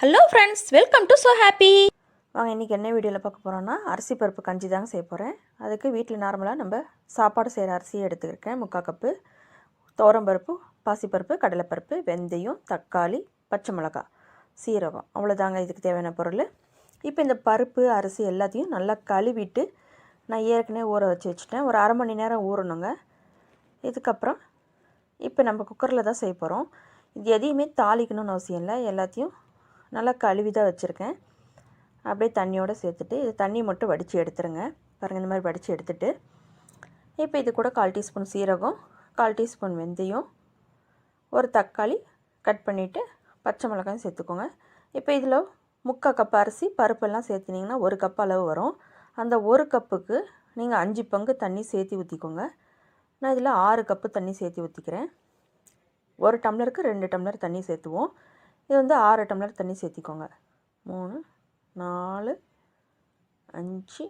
Hello friends welcome to so happy வாங்க இன்றைக்கி என்ன வீடியோவில் பார்க்க போகிறோன்னா அரிசி பருப்பு கஞ்சி தாங்க செய்ய போகிறேன் அதுக்கு வீட்டில் நார்மலாக நம்ம சாப்பாடு செய்கிற அரிசியை எடுத்துக்கிருக்கேன். முக்கால் கப்பு துவரம்பருப்பு பாசிப்பருப்பு கடலைப்பருப்பு வெந்தயம் தக்காளி பச்சை மிளகாய் சீரகம். அவ்வளோதாங்க இதுக்கு தேவையான பொருள். இப்போ இந்த பருப்பு அரிசி எல்லாத்தையும் நல்லா கழுவிட்டு நான் ஏற்கனவே ஊற வச்சு வச்சுட்டேன். ஒரு அரை மணி நேரம் ஊறணுங்க. இதுக்கப்புறம் இப்போ நம்ம குக்கரில் தான் செய்ய போகிறோம் இது எதையுமே தாளிக்கணும்னு அவசியம் இல்லை. எல்லாத்தையும் நல்லா கழுவி தான் வச்சுருக்கேன். அப்படியே தண்ணியோடு சேர்த்துட்டு இது தண்ணி மட்டும் வடித்து எடுத்துருங்க. பாருங்கள் இந்த மாதிரி வடித்து எடுத்துட்டு. இப்போ இது கூட கால் டீஸ்பூன் சீரகம் கால் டீஸ்பூன் வெந்தயம் ஒரு தக்காளி கட் பண்ணிவிட்டு பச்சை மிளகாயும் சேர்த்துக்கோங்க. இப்போ இதில் முக்கால் கப் அரிசி பருப்பெல்லாம் சேர்த்துனிங்கன்னா ஒரு கப் அளவு வரும். அந்த ஒரு கப்புக்கு நீங்கள் அஞ்சு பங்கு தண்ணி சேர்த்து ஊற்றிக்கோங்க. நான் இதில் ஆறு கப்பு தண்ணி சேர்த்து ஊற்றிக்கிறேன். ஒரு டம்ளருக்கு ரெண்டு டம்ளர் தண்ணி சேர்த்துவோம். இது வந்து ஆறு டம்ளர் தண்ணி சேர்த்திக்கோங்க. மூணு நாலு அஞ்சு.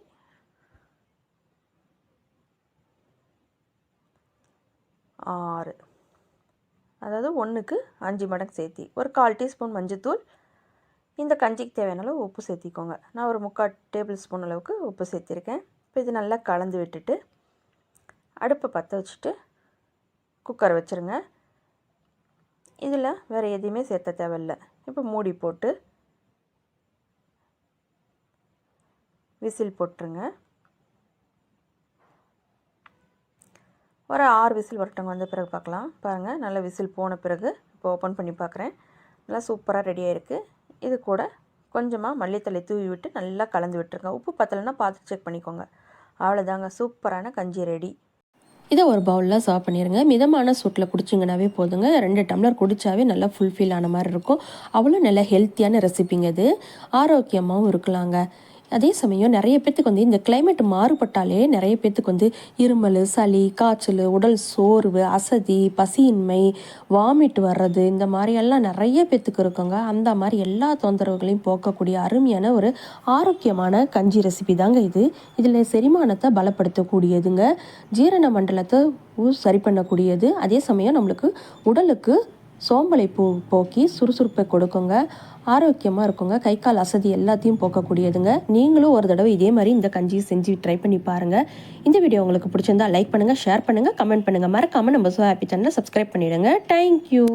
ஆறு. அதாவது ஒன்றுக்கு அஞ்சு மடங்கு சேர்த்தி ஒரு கால் டீஸ்பூன் மஞ்சத்தூள். இந்த கஞ்சிக்கு தேவையான அளவு உப்பு சேர்த்திக்கோங்க. நான் ஒரு முக்கால் டேபிள் ஸ்பூன் அளவுக்கு உப்பு சேர்த்திருக்கேன். இப்போ இது நல்லா கலந்து விட்டுட்டு அடுப்பை பற்ற வச்சுட்டு குக்கர் வச்சுருங்க. இதில் வேறு எதையுமே சேர்த்த தேவையில்ல. இப்போ மூடி போட்டு விசில் போட்டுருங்க. ஒரு ஆறு விசில் வரட்டவங்க வந்த பிறகு பார்க்கலாம். பாருங்கள் நல்லா விசில் போன பிறகு இப்போ ஓப்பன் பண்ணி பார்க்குறேன். நல்லா சூப்பராக ரெடியாக இருக்குது இது கூட கொஞ்சமாக மல்லித்தலை தூவி விட்டு நல்லா கலந்து விட்டுருங்க. உப்பு பத்தலைன்னா பார்த்து செக் பண்ணிக்கோங்க. அவ்வளோதாங்க சூப்பரான கஞ்சி ரெடி இதை ஒரு பவுலில் சர்வ் பண்ணிடுங்க மிதமான சூட்டில் குடிச்சிங்கனாவே போதுங்க. ரெண்டு டம்ளர் குடித்தாவே நல்லா ஃபுல்ஃபில் ஆன மாதிரி இருக்கும். அவ்வளோ நல்ல ஹெல்த்தியான ரெசிபிங்க இது. ஆரோக்கியமாகவும் இருக்கலாங்க. அதே சமயம் நிறைய பேர்த்துக்கு வந்து இந்த கிளைமேட் மாறுபட்டாலே நிறைய பேர்த்துக்கு வந்து இருமல் சளி காய்ச்சல் உடல் சோர்வு அசதி பசியின்மை வாமிட் வர்றது இந்த மாதிரியெல்லாம் நிறைய பேர்த்துக்கு இருக்குங்க. அந்த மாதிரி எல்லா தொந்தரவுகளையும் போக்கக்கூடிய அருமையான ஒரு ஆரோக்கியமான கஞ்சி ரெசிபி தாங்க இது. இதில் செரிமானத்தை பலப்படுத்தக்கூடியதுங்க. ஜீரண மண்டலத்தை சரி பண்ணக்கூடியது. அதே சமயம் நம்மளுக்கு உடலுக்கு சோம்பலை பூ போக்கி சுறுசுறுப்பை கொடுக்குங்க. ஆரோக்கியமாக இருக்குங்க. கை கால் அசதி எல்லாத்தையும் போக்கக்கூடியதுங்க. நீங்களும் ஒரு தடவை இதே மாதிரி இந்த கஞ்சியை செஞ்சு ட்ரை பண்ணி பாருங்கள் இந்த வீடியோ உங்களுக்கு பிடிச்சிருந்தா லைக் பண்ணுங்கள் ஷேர் பண்ணுங்கள் கமெண்ட் பண்ணுங்கள் மறக்காமல் நம்ம ஸோ ஹாப்பி சேனலை சப்ஸ்கிரைப் பண்ணிவிடுங்க தேங்க்யூ